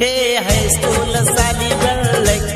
हे है साली गळले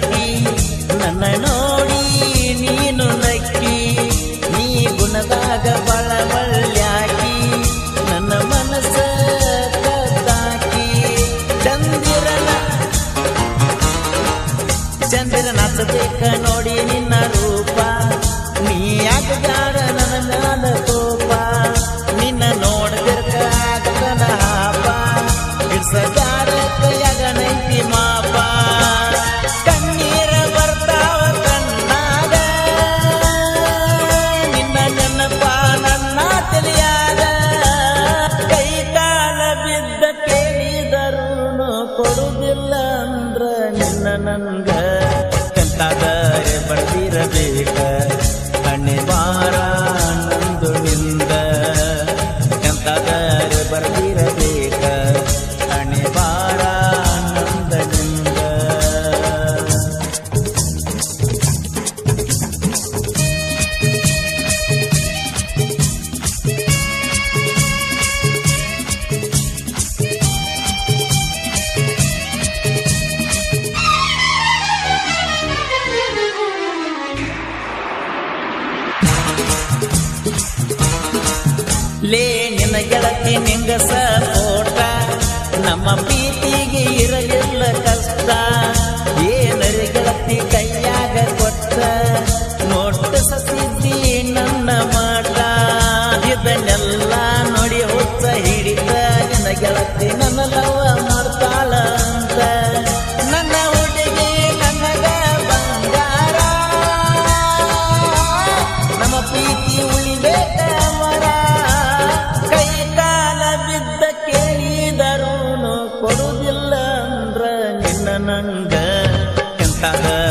ಗೆಳತಿ ನಿಂಗಸ ಓಟ ನಮ್ಮ ಪ್ರೀತಿಗೆ ಇರಲಿಲ್ಲ ನಂಗ ಎಂತಾದರೆ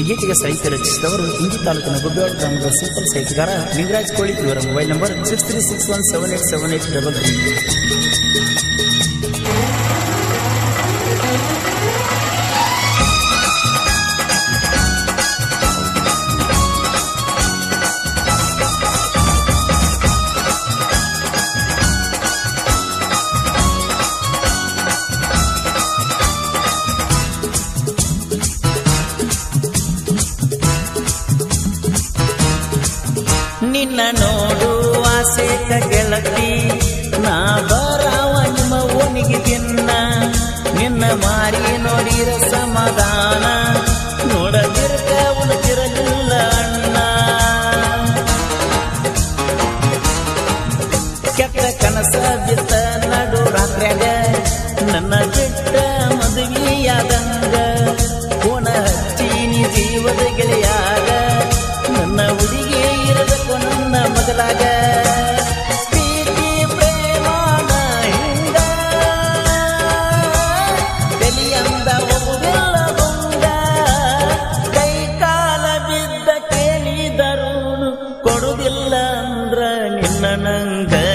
ಗೀತೆಗೆ ಸಾಹಿತ್ಯ ರಚಿಸಿದವರು ಇಂಡಿ ತಾಲೂಕಿನ ಗುಬ್ಬೇವಾಡ ಗ್ರಾಮದ ಸಿಂಪಲ್ ಸಾಹಿತ್ಯಗಾರ ಲಿಂಗರಾಜ್ ಕೋಳಿ ಇವರ mobile number six three six one seven eight seven eight double three. ನಿನ್ನ ನೋಡು ಆಸೆ ಗೆಳತಿ. ನಾ ಬರಾವ ನಿಮ್ಮ ಓನಿಗೆ ದಿನ್ನ ನಿನ್ನ ಮಾರಿ ನೋಡಿರ ಸಮಾಧಾನ. ನೋಡದಿರ್ಕ ಉಳಿದಿರಲಿಲ್ಲ ಅಣ್ಣ. ಕೆಟ್ಟ ಕನಸ ಬಿತ್ತ ನಡು ನನ್ನ ಬಿಟ್ಟ ಮದುವೆಯಾದಂಗ. ಕೋಣ ಹಚ್ಚಿ ನೀ ಜೀವದ ಗೆಳೆಯಾಗ ನಿನ್ನ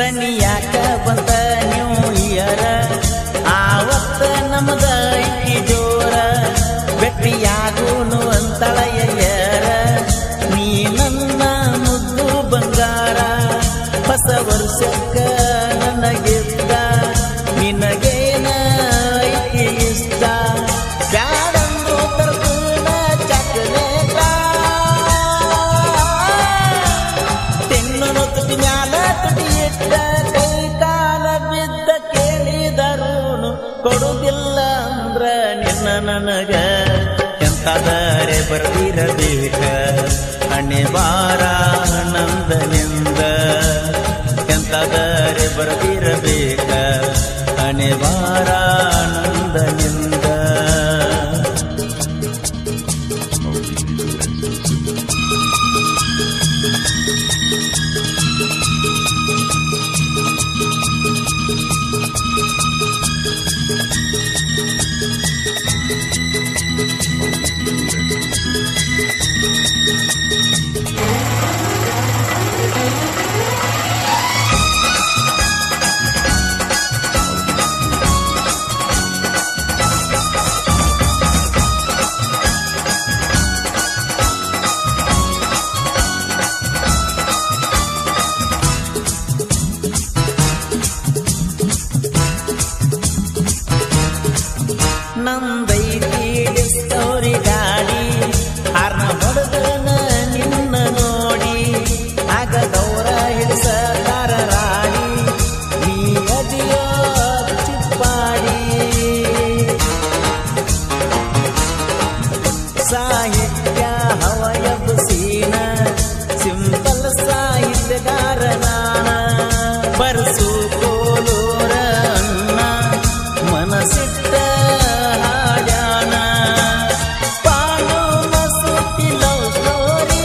ಸನಿಯಾಕ ಬಂತ ನ್ಯೂ ಇಯರ ಆವತ್ತ ನಮದ ಜೋರ ಭೇಟಿಯಾಗೂನು ಅಂತಳಯ್ಯರ ಎಂತಾದರೆ ಬರ್ತಿರಬೇಕ. ಹಣೆ ಬಾರ ನಂದನಿಂದ. ಎಂತಾದರೆ ಅಣೆವಾರ ಹಣೆ ಆಟಗಾರನ ಬರಸು ಕೋಲೋರ ಅನ್ನ ಮನಸ್ಸಿಟ್ಟ ಹಾಡ್ಯಾನ. ಪಾಲು ಮಸೂತಿ ಲವ್ ಸ್ಟೋರಿ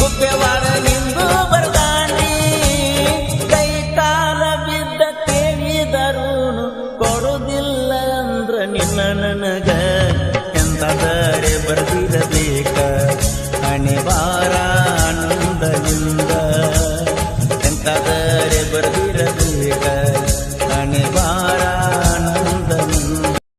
ಗುಬ್ಬೆವಾಡ ಬರ್ದಾನಿ ಕೈ ಕಾಲ ಬಿದ್ದ ಕೇಳಿದರೂನು ಕೊಡುದಿಲ್ಲ ಅಂದ್ರ ನಿನ್ನ ನನಗ ಎಂತಾದರೆ ಬರ್ದಿರಬೇಕು?